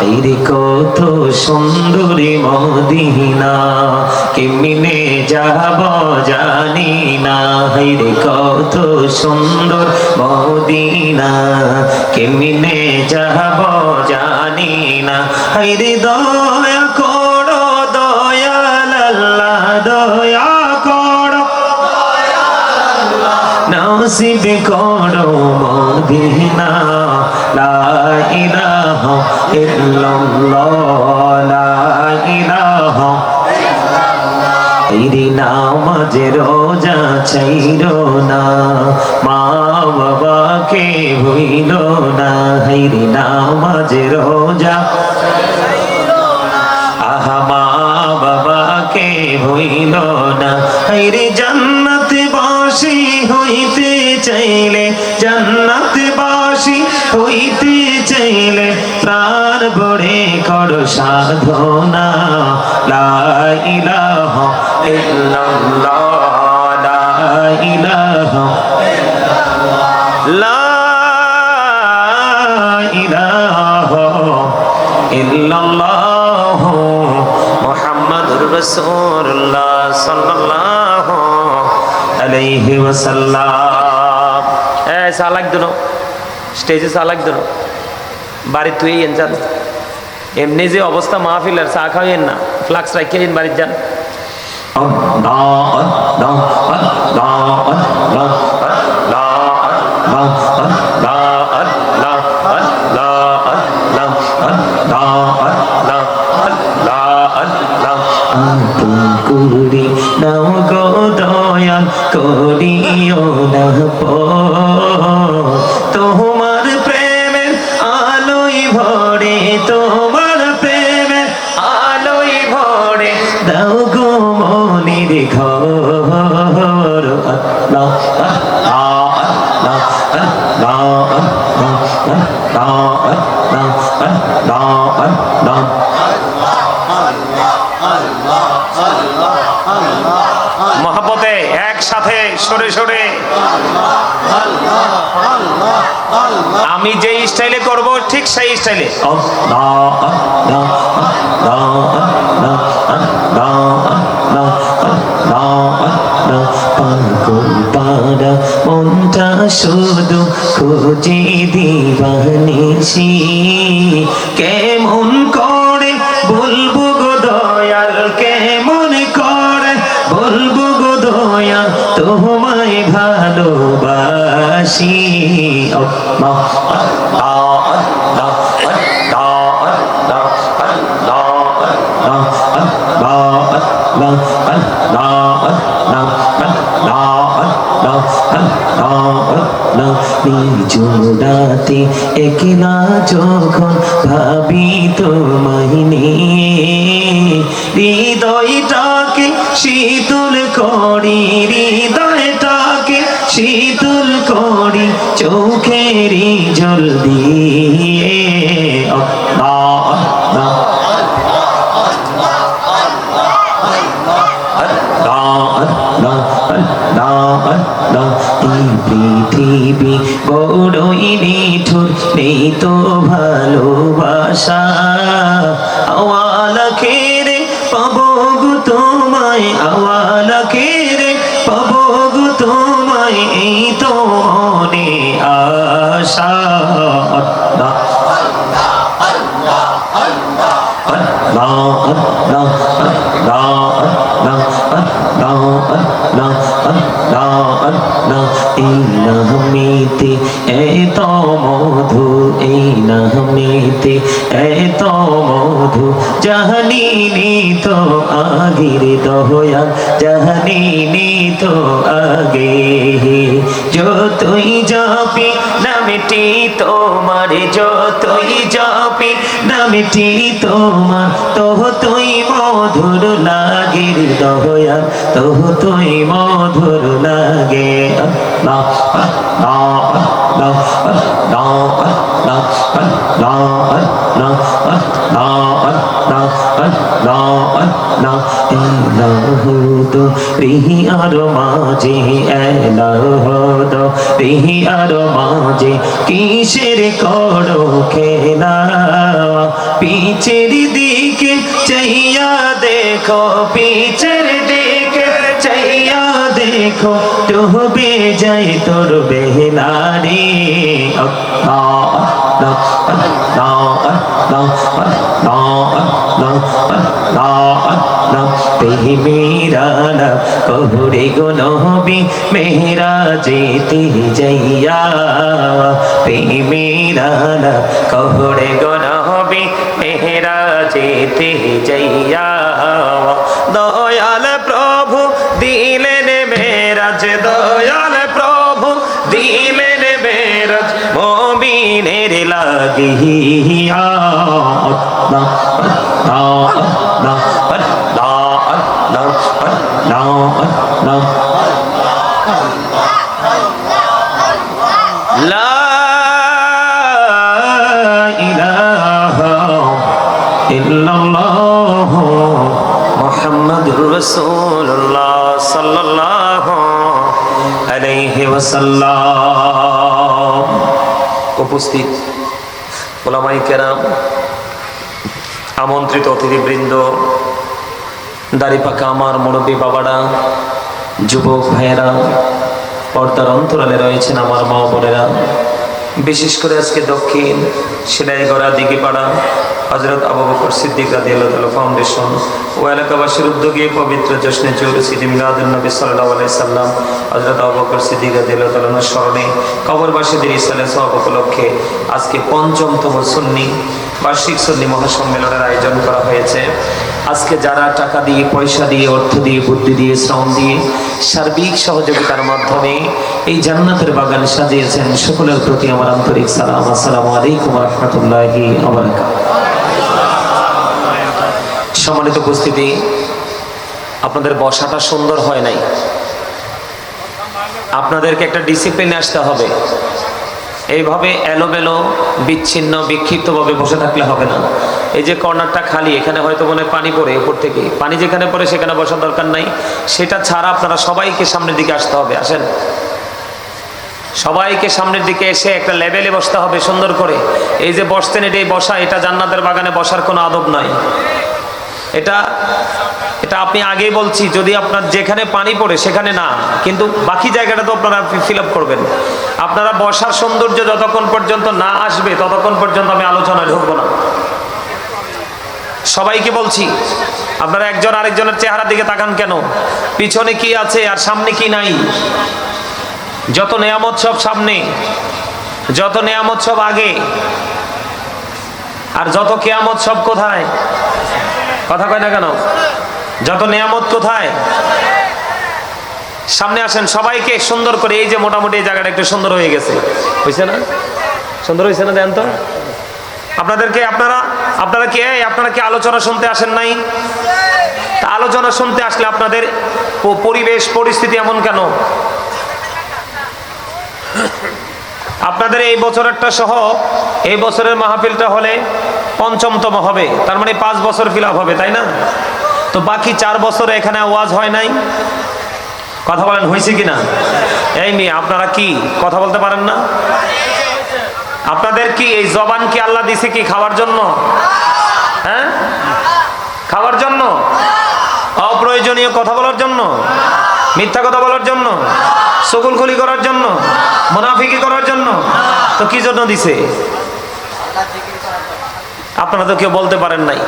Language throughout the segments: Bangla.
এর কত সুন্দরী মদিনা, কেমনে যাব জানি না। হের কত সুন্দর মদিনা, কেমনে যাব জানি না। হের দয়া করো, দয়াল দয়া করো। নসিব করো মদিনা। নামাজ রোজা চাইরো না মা বাবাকে ভুইল না হিরি নামাজ রোজা আহা মা বাবাকে হইল না হাইরে জান্নাত বাসি হইতে চাইলে জান্নাত বাসি হইতে চাইলে প্রাণ বড়ে কর সাধনা। লা ইলাহা ইল্লাল্লাহ, লা ইলাহা লা ইলাহা ইল্লাল্লাহ, মুহাম্মাদুর রাসূলুল্লাহ সাল্লাল্লাহু আলাইহি ওয়াসাল্লাম। এ সালাক দুনো স্টেজে সালাক দুনো বাড়ি তুই এন যান। এমনি যে অবস্থা মাহফিলের চা খাওয়েন না, ফ্লাক্স রাখিয়ে এন বাড়ির যান। আল্লাহ দাও গো মনির ঘর। আল্লাহ আল্লাহ আল্লাহ আল্লাহ আল্লাহ আল্লাহ আল্লাহ মহাপতে একসাথে সরে সরে। আমি যে স্টাইলে করব, ঠিক সেই স্টাইলে। শুধু খুঁজে দিবানিসি কেমন করে জোড়াতে একলা যখন ভাবি তোমায় নিয়ে হৃদয়টাকে শীতল করি হৃদয়টাকে শীতল করি চোখেরই জল দিয়ে। আল্লাহ আল্লাহ পৃথিবী বড়ই নিঠুর, নেই তো ভালোবাসা। আওয়ালা খেরে পাবো গো তোমায় গো তোমায় এই তো আশা নামেতে এত মধু এই নামেতে এত মধু। জাহানিনি তো আগির দহয়া জাহানিনি তো আগে যতই যাবি নামটি তোমার যতই জপি, নামটি তোমার তোহ তুই মধুর লাগে দয়া তোহ তুই মধুর লাগে। আল্লাহ আল্লাহ। আল্লাহ রিহি আর মাঝে এলাহদ রিহি আর মাঝে কিসের করো খেলা? পিছের দিকে চাইয়া দেখো পিছের দেখো ডুবে যাই তোর বেহারি কহরে কহুরে গুনবি মেহরা যেতে যাইয়া। তেহি মেরা কহরে কহুরে গুনবি মেহরা যেতে যাইয়া। দয়া به لا إله إلا الله محمد رسول الله صلى الله عليه وسلم উপস্থিত ওলামাই কেরাম, আমন্ত্রিত অতিথিবৃন্দ, দাড়ি পাকা আমার মুরব্বী বাবারা, যুবক ভাইয়েরা, পর্দার অন্তরালে রয়েছেন আমার মা বোনেরা। বিশেষ করে আজকে দক্ষিণ সেলাই সিলাইগড়া দিঘিপাড়া হজরত আবু বকর সিদ্দিক রাদি আল্লাহ ফাউন্ডেশন ও এলাকাবাসীর উদ্যোগে পবিত্র জশ্নে চৌরসিদি মিলাদুল নবী সাল্লাহ আলাই সাল্লাম হজরত আবু বকর সিদ্দিক রাদি আল্লাহ স্মরণে কবরবাসীদের ইসালে সব উপলক্ষে আজকে পঞ্চমতম সুন্নি বার্ষিক সুন্নি মহাসম্মেলনের আয়োজন করা হয়েছে। আজকে যারা টাকা দিয়ে, পয়সা দিয়ে, অর্থ দিয়ে, বুদ্ধি দিয়ে, শ্রম দিয়ে সার্বিক সহযোগিতার মাধ্যমে এই জান্নাতের বাগান সাজিয়েছেন, সকলের প্রতি আমার আন্তরিক সালাম। আসসালামু আলাইকুম রহমতুল্লাহি সম্মানিত উপস্থিতি, আপনাদের বসাটা সুন্দর হয় নাই। আপনাদেরকে একটা ডিসিপ্লিনে আসতে হবে। এইভাবে এলোমেলো, বিচ্ছিন্ন, বিক্ষিপ্তভাবে বসে থাকলে হবে না। এই যে কর্নারটা খালি, এখানে হয়তো মনে পানি পড়ে উপর থেকে। পানি যেখানে পড়ে সেখানে বসার দরকার নাই। সেটা ছাড়া আপনারা সবাইকে সামনের দিকে আসতে হবে, আসেন। সবাইকে সামনের দিকে এসে একটা লেভেলে বসতে হবে, সুন্দর করে। এই যে বসতেন এটাই বসা, এটা জান্নাতের বাগানে বসার কোনো আদব নাই। এটা এটা আপনি আগেই বলছি, যদি আপনার যেখানে পানি পড়ে সেখানে না, কিন্তু বাকি জায়গাটা তো আপনারা ফিল আপ করবেন। আপনারা বসার সৌন্দর্য যতক্ষণ পর্যন্ত না আসবে, ততক্ষণ পর্যন্ত আমি আলোচনায় ঢুকবো না। সবাইকে বলছি, আপনারা একজন আরেকজনের চেহারার দিকে তাকান কেন? পিছনে কি আছে আর সামনে কি নাই? যত নেয়ামত সব সামনে, যত নেয়ামত সব আগে, আর যত কেয়ামত সব কোথায়? কথা কয় না কেন? যত নিয়ামত কোথায়? সামনে আসেন, সবাইকে সুন্দর করে এই যে মোটামুটি এই জায়গাটা একটু সুন্দর হয়ে গেছে। হয়েছে না? সুন্দর হয়েছে না দেন তো? আপনাদেরকে আপনারা আপনারা কি আপনারা কি আলোচনা শুনতে আসেন নাই? তা আলোচনা শুনতে আসলে আপনাদের পরিবেশ, পরিস্থিতি এমন কেন? আপনাদের এই বছরেরটা সহ এই বছরের মাহফিলটা হলে পঞ্চমতম হবে। তার মানে পাঁচ বছর ফিল হবে, তাই না? তো বাকি চার বছরে এখানে ওয়াজ হয় নাই? কথা বলেন হয়েছে কি না এই মেয়ে, আপনারা কি কথা বলতে পারেন না? আপনাদের কি এই জবান কি আল্লাহ দিছে কি খাওয়ার জন্য? হ্যাঁ? খাওয়ার জন্য? অপ্রয়োজনীয় কথা বলার জন্য? মিথ্যা কথা বলার জন্য? সকুলখুলি করার জন্য? মুনাফিকি করার জন্য? তো কি জন্য দিছে? আপনারা তো কেউ বলতে পারেন নাই।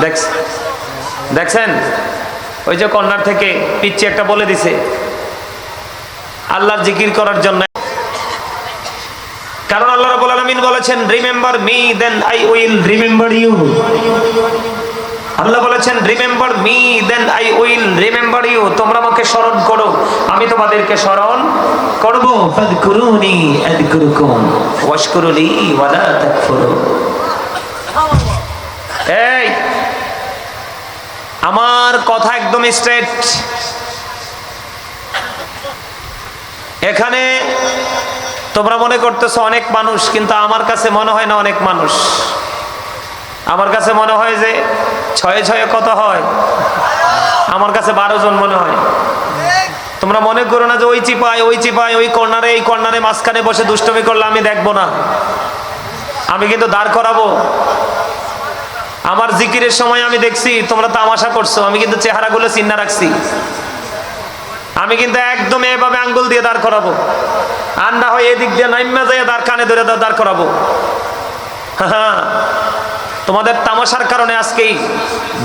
দেখ দেখছেন? ওই যে কর্নার থেকে পিচ্ছি একটা বলে দিছে আল্লাহর জিকির করার জন্য। কারণ আল্লাহ রাব্বুল আলামিন বলেছেন remember me then I will remember you আল্লাহ বলেছেন remember me then I will remember you তোমরা আমাকে স্মরণ করো আমি তোমাদেরকে স্মরণ করব। ফাদকুরুনি আযকুরুকুম ওয়াশকুরুলি ওয়ালা তাকফুরুন। এই আমার কথা একদম স্ট্রেট এখানে তোমরা মনে করতেছো অনেক মানুষ, কিন্তু আমার কাছে মনে হয় না অনেক মানুষ। আমার কাছে মনে হয় যে ছয়ে ছয়ে কত হয়? আমার কাছে বারো জন মনে হয়। তোমরা মনে করো না যে ওই চিপায় ওই চিপায়, ওই কর্নারে, এই কর্নারে মাঝখানে বসে দুষ্টমি করলে আমি দেখব না। আমি কিন্তু দাঁড় করাবো। আমার জিকিরের সময় আমি দেখছি, তোমরা তামাশা করছ, আমি কিন্তু চেহারাগুলো চিন্না রাখছি। আমি কিন্তু একদম এভাবে আঙ্গুল দিয়ে দাঁড় করাবো। আর না হয় এদিক দিয়ে নাইমা যায় দাঁড় কানে ধরে দাঁড় করাবো। হ্যাঁ তোমাদের তামাশার কারণে আজকেই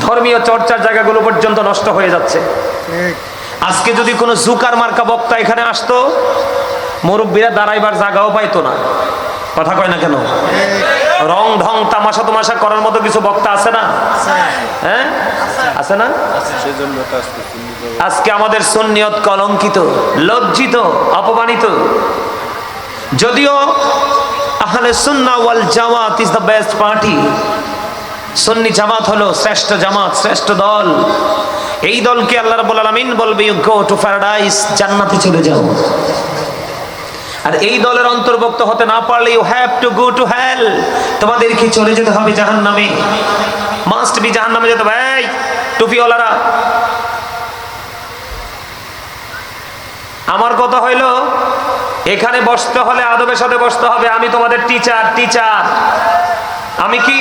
ধর্মীয় চর্চার জায়গাগুলো পর্যন্ত নষ্ট হয়ে যাচ্ছে। আজকে যদি কোনো জুকার মার্কা বক্তা এখানে আসতো, মুরব্বীরা দাঁড়াইবার জায়গাও পাইতো না। কথা কয় না কেন? রং ঢং তামাশা তামাশা করার মতো কিছু বক্তা আছে না? হ্যাঁ? আছে না? আজকে আমাদের সুন্নিয়ত কলঙ্কিত, লজ্জিত, অপমানিত। যদিও আহলে সুন্না ওয়াল জামাত ইজ দ্য বেস্ট পার্টি সুন্নি জামাত হলো শ্রেষ্ঠ জামাত, শ্রেষ্ঠ দল। এই দলকে আল্লাহ রাব্বুল আলামিন বলবে ইউ গো টু প্যারাডাইস জান্নাতে চলে যাও। আর এই দলের অন্তর্ভুক্ত হতে না পারলে you have to go to hell তোমাদের কি চলে যেতে হবে জাহান নামে মাস্ট বি জাহান নামে যেতে হবে। এই, টুপিওয়ালারা। আমার কথা হইল, এখানে বসতে হলে আদবের সাথে বসতে হবে। আমি তোমাদের টিচার টিচার আমি কি?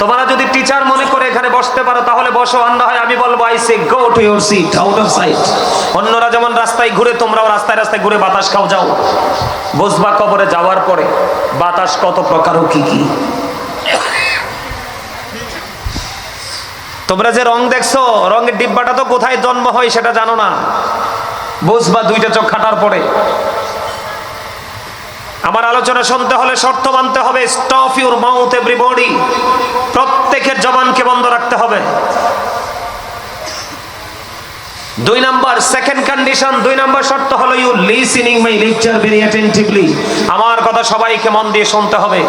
তোমরা যদি টিচার মনে করে এখানে বসতে পারো তাহলে বসো। অন্য হয় আমি বলব I say go to your seat out of sight অন্যরা যেমন রাস্তায় ঘুরে তোমরাও রাস্তায় রাস্তায় ঘুরে বাতাস খাও যাও। বসবা কবরে যাওয়ার পরে বাতাস কত প্রকার ও কি কি। তোমরা যে রং দেখছ রঙের ডিব্বাটা তো কোথায় জন্ম হয় সেটা জানো না। বুঝবা দুইটা চোখ খাটার পরে। আমার আলোচনা শুনতে হলে শর্ত মানতে হবে স্টপ ইউর মাউথ এভরিবডি প্রত্যেকের জবানকে বন্ধ রাখতে হবে। দুই নাম্বার সেকেন্ড কন্ডিশন দুই নাম্বার শর্ত হলো you listening my lecture very attentively আমার কথা সবাইকে মন দিয়ে শুনতে হবে।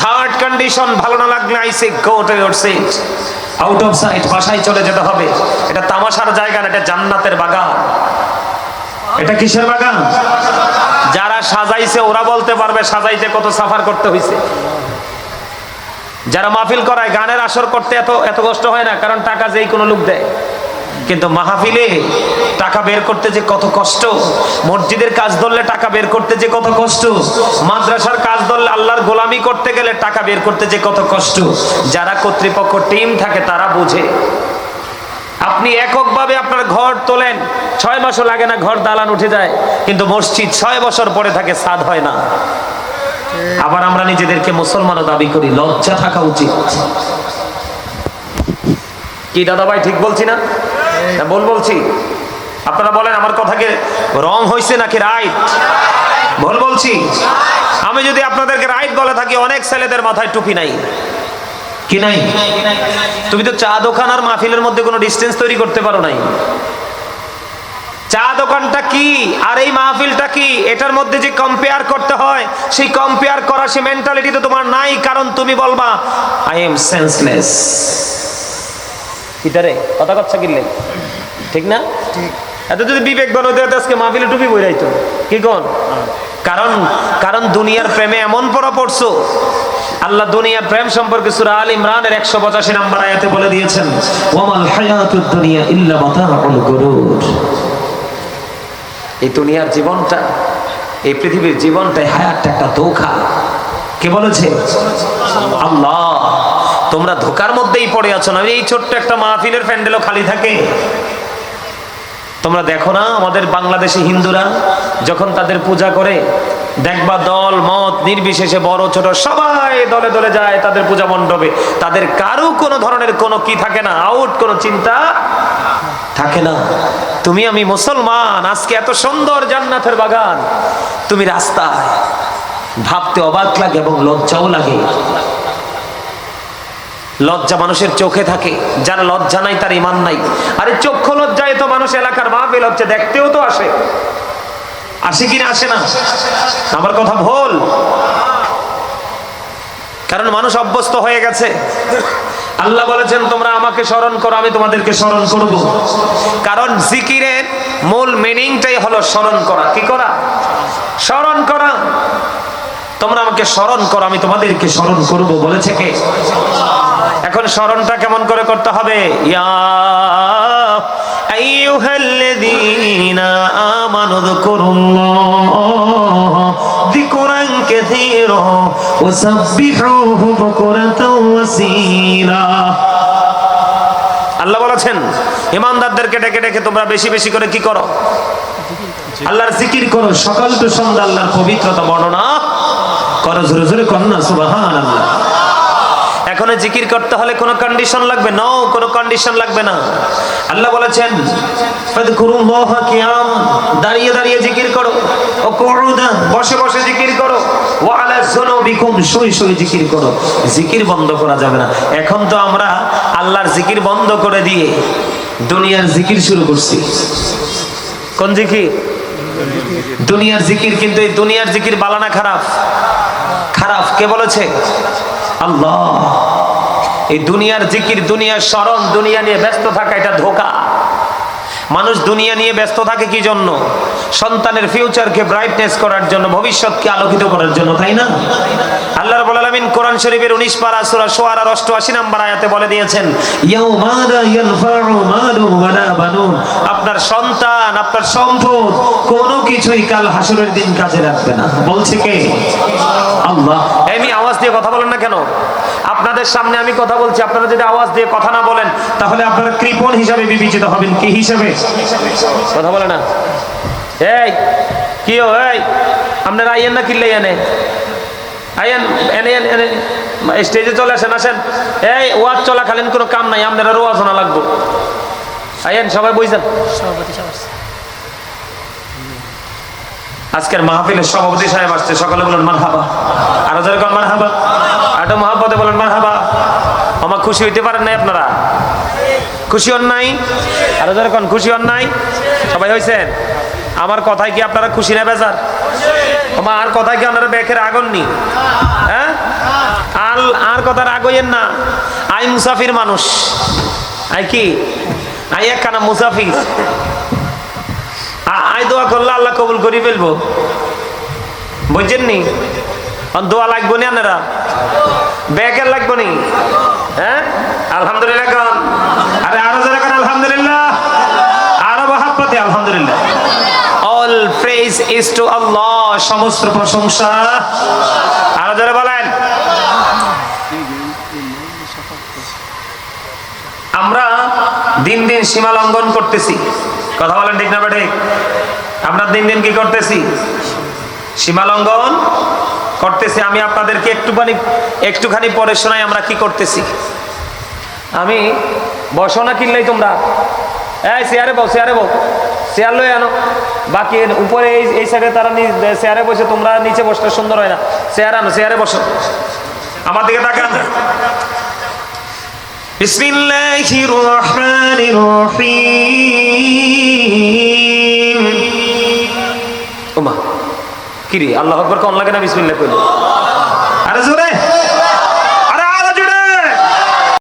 থার্ড কন্ডিশন ভালো না লাগলে I say go to your seat out of sight বাসায় চলে যেতে হবে। এটা তামাশার জায়গা না, এটা জান্নাতের বাগান। এটা কিসের বাগান? যারা সাজাইছে, ওরা বলতে পারবে সাজাইতে কত সাফার করতে হয়েছে যারা মাহফিল করায়, গানের আসর করতে এত এত কষ্ট হয় না, কারণ টাকা যেই কোনো লোক দেয়। কিন্তু মাহফিলে টাকা বের করতে যে কত কষ্ট, মসজিদের কাজ ধরলে টাকা বের করতে যে কত কষ্ট, মাদ্রাসার কাজ ধরলে আল্লাহর গোলামি করতে গেলে টাকা বের করতে যে কত কষ্ট, যারা কর্তৃপক্ষ টিম থাকে তারা বুঝে। আপনি এককভাবে আপনার ঘর তোলেন ছয় মাসও লাগে না, ঘর দালান উঠে যায়। কিন্তু মসজিদ ছয় বছর পরে থাকে, সাদ হয় না। আবার আমরা নিজেদেরকে মুসলমানও দাবি করি, লজ্জা থাকা উচিত। কি দাদা ভাই ঠিক বলছি না? না বল বলছি। আপনারা বলেন, আমার কথাকে রং হয়েছে নাকি রাইট? ভুল বলছি। আমি যদি আপনাদেরকে রাইট বলে থাকি, অনেক ছেলেদের মাথায় টুপি নাই। কি নাই? তুমি তো চা দোকান আর মাহফিলের মধ্যে কোনো ডিস্টেন্স তৈরি করতে পারো নাই। চা দোকানটা কি? আর এই মাহফিলটা কি? এটার মধ্যে যে কম্পেয়ার করতে হয় সেই কম্পেয়ার করার সেই মেন্টালিটি তো তোমার নাই কারণ তুমি বলবা আই এম সেন্সলেস কিটারে কথা কথা কিনলে ঠিক না? এত যদি বিবেক বানো দেয় আজকে মাহফিলে টুপি বই রাইতো কি কোন? কারণ কারণ দুনিয়ার প্রেমে এমন পড়া পড়ছো। আল্লাহ দুনিয়ার প্রেম সম্পর্কে সূরা আল ইমরানের 185 নম্বর আয়াতে বলে দিয়েছেন ওয়ামাল হায়াতুদ দুনিয়া ইল্লা মাতাউল গুরুর। এই দুনিয়ার জীবনটা, এই পৃথিবীর জীবনটাই হায়াতটা একটা ধোঁকা। কে বলেছে? আল্লাহ, তোমরা ধোকার মধ্যেই পড়ে আছো না? এই ছোট্ট একটা মাহফিলের প্যান্ডেলও খালি থাকে। তোমরা দেখো না আমাদের বাংলাদেশি হিন্দুরা যখন তাদের পূজা করে, দেখবা দল, মত নির্বিশেষে বড়, ছোট, সবাই দলে দলে যায় তাদের পূজা মণ্ডপে। তাদের কারও কোনো ধরনের কোনো কি থাকে না, আউট কোনো চিন্তা থাকে না। তুমি আমি মুসলমান, আজকে এত সুন্দর জান্নাতের বাগান। তুমি রাস্তায় ভাবতে অবাক লাগে এবং লজ্জাও লাগে। লজ্জা মানুষের চোখে থাকে, যার লজ্জা নাই তার ইমান নাই। আরে চক্ষু লজ্জায় তো মানুষ এলাকার মাহফিল লজ্জা, দেখতেও তো আসে। আসে কিনা আসে না? আমার কথা ভুল। কারণ মানুষ অভ্যস্ত হয়ে গেছে। আল্লাহ বলেছেন, তোমরা আমাকে স্মরণ করো, আমি তোমাদেরকে স্মরণ করব। কারণ জিকিরের মূল মিনিংটাই হলো স্মরণ করা। কি করা? স্মরণ করা। তোমরা আমাকে স্মরণ করো, আমি তোমাদেরকে স্মরণ করব। বলেছে কে? এখন স্মরণটা কেমন করে করতে হবে? ইয়া আইয়ুহাল্লাযীনা ওয়াসাব্বিহুহু বুকরাতাও ওয়াসীলা আল্লাহ বলেছেন, ইমানদারদেরকে ডেকে ডেকে তোমরা বেশি বেশি করে কি করো? আল্লাহর জিকির করো, সকাল তো সন্ধ্যা আল্লাহর পবিত্রতা বর্ণনা করো, জোরে জোরে কন্যা সুবাহান আল্লাহ এখন জিকির করতে হলে কোনো কন্ডিশন লাগবে? না কোনো কন্ডিশন লাগবে না। আল্লাহ বলেছেন দাঁড়িয়ে দাঁড়িয়ে জিকির করো। ও বসে বসে জিকির করো। ওয়া আলা শুই শুই জিকির করো। জিকির বন্ধ করা যাবে না। এখন তো আমরা আল্লাহর জিকির বন্ধ করে দিয়ে দুনিয়ার জিকির শুরু করছি। কোন জিকির? দুনিয়ার জিকির, কিন্তু এই দুনিয়ার জিকির বালানা খারাপ। খারাপ, কে বলেছে? আল্লাহ, এই দুনিয়ার জিকির, দুনিয়ার স্মরণ, দুনিয়া নিয়ে ব্যস্ত থাকা, এটা ধোকা। মানুষ দুনিয়া নিয়ে ব্যস্ত থাকে কি জন্য? সন্তানের ফিউচারকে ব্রাইটনেস করার জন্য, ভবিষ্যৎকে আলোকিত করার জন্য, তাই না? কোরআন শরীফের 19 পারা সূরা শুআরার 88 নম্বর আয়াতে বলে দিয়েছেন আপনার সন্তান, আপনার সম্পদ কোনো কিছুই কাল হাসরের দিন কাজে লাগবে না। বলছে কে? আল্লাহ। আমি আওয়াজ দিয়ে কথা বলেন না কেন? আপনাদের সামনে আমি কথা বলছি, আপনারা যদি আওয়াজ দিয়ে কথা না বলেন, তাহলে আপনারা কৃপণ হিসাবে বিবেচিত হবেন। কি হিসাবে? কথা বলে না। এই, কি এই? আপনারা আইয়েন না কিনলে এনে আইয়েন এনে এনে এনে। স্টেজে চলে আসেন আসেন। এই ওয়াজ চলাকালীন কোনো কাম নাই আপনারা রোয়াজ শোনা লাগবো। আইয়েন সবাই বুঝছেন সভাপতি। আজকের মাহফিলের সভাপতি সাহেব আসছে সকালে বলেন মার হাবা আরও যেরকম মার হাবা আটো মহাব্বতে বলেন মার হাবা আমার খুশি হইতে পারেন নাই আপনারা? খুশি হন নাই? আরও যেরকম খুশি হন নাই? সবাই হয়েছেন আমার কথায় কি আপনারা খুশি না বেজার? আর কথায় কি আপনারা ব্যাখের আগুন নি? হ্যাঁ? আর আর কথার আগইয়েন না। আই মুসাফির মানুষ। আই কি? আই একখানা মুসাফির। আই দোয়া করলে আল্লাহ কবুল করি ফেলব। বুঝছেন নি দোয়া লাগবো নি আপনারা? ব্যাকের লাগবো নি? হ্যাঁ? আলহামদুলিল্লাহ আরে আরও যারা আলহামদুলিল্লাহ। আরও মহাব্বতে, আলহামদুলিল্লাহ। প্রেজ ইজ টু আল্লাহ সমস্ত প্রশংসা। আরও যারা বলেন। আমরা দিন দিন সীমা লঙ্ঘন করতেছি। কথা বলেন ঠিক না বা ঠিক আমরা দিন দিন কি করতেছি? সীমা লঙ্ঘন করতেছি। আমি আপনাদেরকে একটুখানি একটুখানি পরে শোনাই আমরা কি করতেছি। আমি বসো না কিনলেই তোমরা। এই চেয়ারে বউ চেয়ারে বউ চেয়ার লয়ে আনো। বাকি উপরে এই এই সাইডে তারা চেয়ারে বসে, তোমরা নিচে বসতে সুন্দর হয় না। চেয়ার আনো চেয়ারে বসো। আমার দিকে তাকান। বিসমিল্লাহির রহমানির রহিম ওমা কিরে আল্লাহু আকবার কোন লাগে না বিসমিল্লাহ কইলে? আরে জোরে।